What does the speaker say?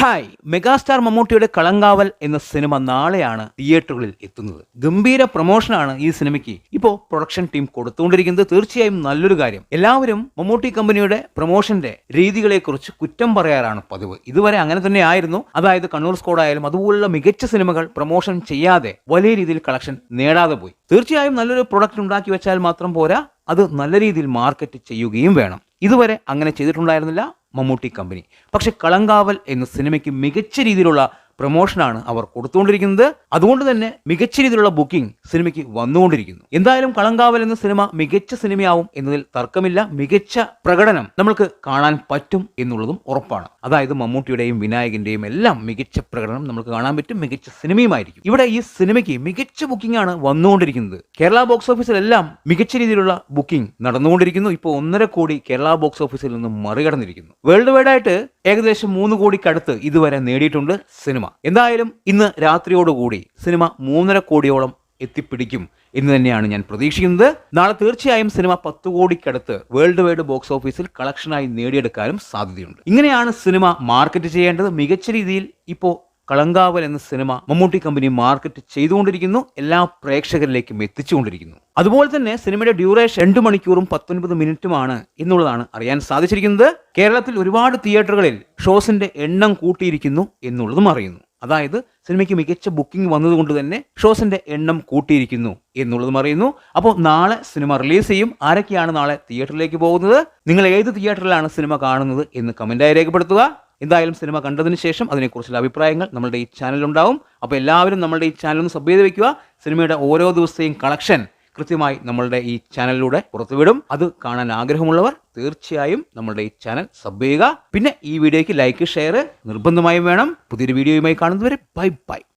Hi. Megastar മമ്മൂട്ടിയുടെ കളങ്കാവൽ എന്ന cinema നാളെയാണ് തിയേറ്ററുകളിൽ എത്തുന്നത്. ഗംഭീര പ്രൊമോഷനാണ് ഈ സിനിമയ്ക്ക് ഇപ്പോൾ പ്രൊഡക്ഷൻ ടീം കൊടുത്തുകൊണ്ടിരിക്കുന്നത്. തീർച്ചയായും നല്ലൊരു കാര്യം. എല്ലാവരും മമ്മൂട്ടി കമ്പനിയുടെ പ്രൊമോഷന്റെ രീതികളെക്കുറിച്ച് കുറ്റം പറയാറാണ് പതിവ്. ഇതുവരെ അങ്ങനെ തന്നെ ആയിരുന്നു. അതായത് കണ്ണൂർ സ്കോഡ് ആയാലും അതുപോലുള്ള മികച്ച സിനിമകൾ പ്രൊമോഷൻ ചെയ്യാതെ വലിയ രീതിയിൽ കളക്ഷൻ നേടാതെ പോയി. തീർച്ചയായും നല്ലൊരു പ്രൊഡക്റ്റ് ഉണ്ടാക്കി വെച്ചാൽ മാത്രം പോരാ. അത് നല്ല രീതിയിൽ മാർക്കറ്റ് ചെയ്യുകയും വേണം. ഇതുവരെ അങ്ങനെ ചെയ്തിട്ടുണ്ടായിരുന്നില്ല. മമ്മൂട്ടി കമ്പനി പക്ഷേ കളങ്കാവൽ എന്ന സിനിമയ്ക്ക് മികച്ച രീതിയിലുള്ള പ്രൊമോഷനാണ് അവർ കൊടുത്തുകൊണ്ടിരിക്കുന്നത്. അതുകൊണ്ട് തന്നെ മികച്ച രീതിയിലുള്ള ബുക്കിംഗ് സിനിമയ്ക്ക് വന്നുകൊണ്ടിരിക്കുന്നു. എന്തായാലും കളങ്കാവൽ എന്ന സിനിമ മികച്ച സിനിമയാവും എന്നതിൽ തർക്കമില്ല. മികച്ച പ്രകടനം നമ്മൾക്ക് കാണാൻ പറ്റും എന്നുള്ളതും ഉറപ്പാണ്. അതായത് മമ്മൂട്ടിയുടെയും വിനായകന്റെയും എല്ലാം മികച്ച പ്രകടനം നമുക്ക് കാണാൻ പറ്റും. മികച്ച സിനിമയുമായിരിക്കും. ഇവിടെ ഈ സിനിമയ്ക്ക് മികച്ച ബുക്കിംഗ് ആണ് വന്നുകൊണ്ടിരിക്കുന്നത്. കേരള ബോക്സ് ഓഫീസിലെല്ലാം മികച്ച രീതിയിലുള്ള ബുക്കിംഗ് നടന്നുകൊണ്ടിരിക്കുന്നു. ഇപ്പോൾ ഒന്നര കോടി കേരള ബോക്സ് ഓഫീസിൽ നിന്ന് മറികടന്നിരിക്കുന്നു. വേൾഡ് വൈഡ് ആയിട്ട് ഏകദേശം മൂന്ന് കോടിക്കടുത്ത് ഇതുവരെ നേടിയിട്ടുണ്ട് സിനിമ. എന്തായാലും ഇന്ന് രാത്രിയോടുകൂടി സിനിമ മൂന്നര കോടിയോളം എത്തിപ്പിടിക്കും എന്ന് തന്നെയാണ് ഞാൻ പ്രതീക്ഷിക്കുന്നത്. നാളെ തീർച്ചയായും സിനിമ പത്ത് കോടിക്കടുത്ത് വേൾഡ് വൈഡ് ബോക്സ് ഓഫീസിൽ കളക്ഷനായി നേടിയെടുക്കാനും സാധ്യതയുണ്ട്. ഇങ്ങനെയാണ് സിനിമ മാർക്കറ്റ് ചെയ്യേണ്ടത്. മികച്ച രീതിയിൽ ഇപ്പോൾ കളങ്കാവൽ എന്ന സിനിമ മമ്മൂട്ടി കമ്പനി മാർക്കറ്റ് ചെയ്തുകൊണ്ടിരിക്കുന്നു. എല്ലാ പ്രേക്ഷകരിലേക്കും എത്തിച്ചുകൊണ്ടിരിക്കുന്നു. അതുപോലെ തന്നെ സിനിമയുടെ ഡ്യൂറേഷൻ രണ്ട് മണിക്കൂറും പത്തൊൻപത് മിനിറ്റുമാണ് എന്നുള്ളതാണ് അറിയാൻ സാധിച്ചിരിക്കുന്നത്. കേരളത്തിൽ ഒരുപാട് തിയേറ്ററുകളിൽ ഷോസിന്റെ എണ്ണം കൂട്ടിയിരിക്കുന്നു എന്നുള്ളതും അറിയുന്നു. അതായത് സിനിമയ്ക്ക് മികച്ച ബുക്കിംഗ് വന്നതുകൊണ്ട് തന്നെ ഷോസിന്റെ എണ്ണം കൂട്ടിയിരിക്കുന്നു എന്നുള്ളതും അറിയുന്നു. അപ്പോൾ നാളെ സിനിമ റിലീസ് ചെയ്യും. ആരൊക്കെയാണ് നാളെ തിയേറ്ററിലേക്ക് പോകുന്നത്? നിങ്ങൾ ഏത് തിയേറ്ററിലാണ് സിനിമ കാണുന്നത് എന്ന് കമന്റായി രേഖപ്പെടുത്തുക. എന്തായാലും സിനിമ കണ്ടതിന് ശേഷം അതിനെക്കുറിച്ചുള്ള അഭിപ്രായങ്ങൾ നമ്മുടെ ഈ ചാനലുണ്ടാവും അപ്പോൾ എല്ലാവരും നമ്മുടെ ഈ ചാനൽ ഒന്ന് സബ് ചെയ്ത് വെക്കുക. സിനിമയുടെ ഓരോ ദിവസത്തെയും കളക്ഷൻ കൃത്യമായി നമ്മളുടെ ഈ ചാനലിലൂടെ പുറത്തുവിടും. അത് കാണാൻ ആഗ്രഹമുള്ളവർ തീർച്ചയായും നമ്മളുടെ ഈ ചാനൽ സബ് ചെയ്യുക. പിന്നെ ഈ വീഡിയോയ്ക്ക് ലൈക്ക് ഷെയർ നിർബന്ധമായും വേണം. പുതിയൊരു വീഡിയോയുമായി കാണുന്നതുവരെ ബൈ ബൈ.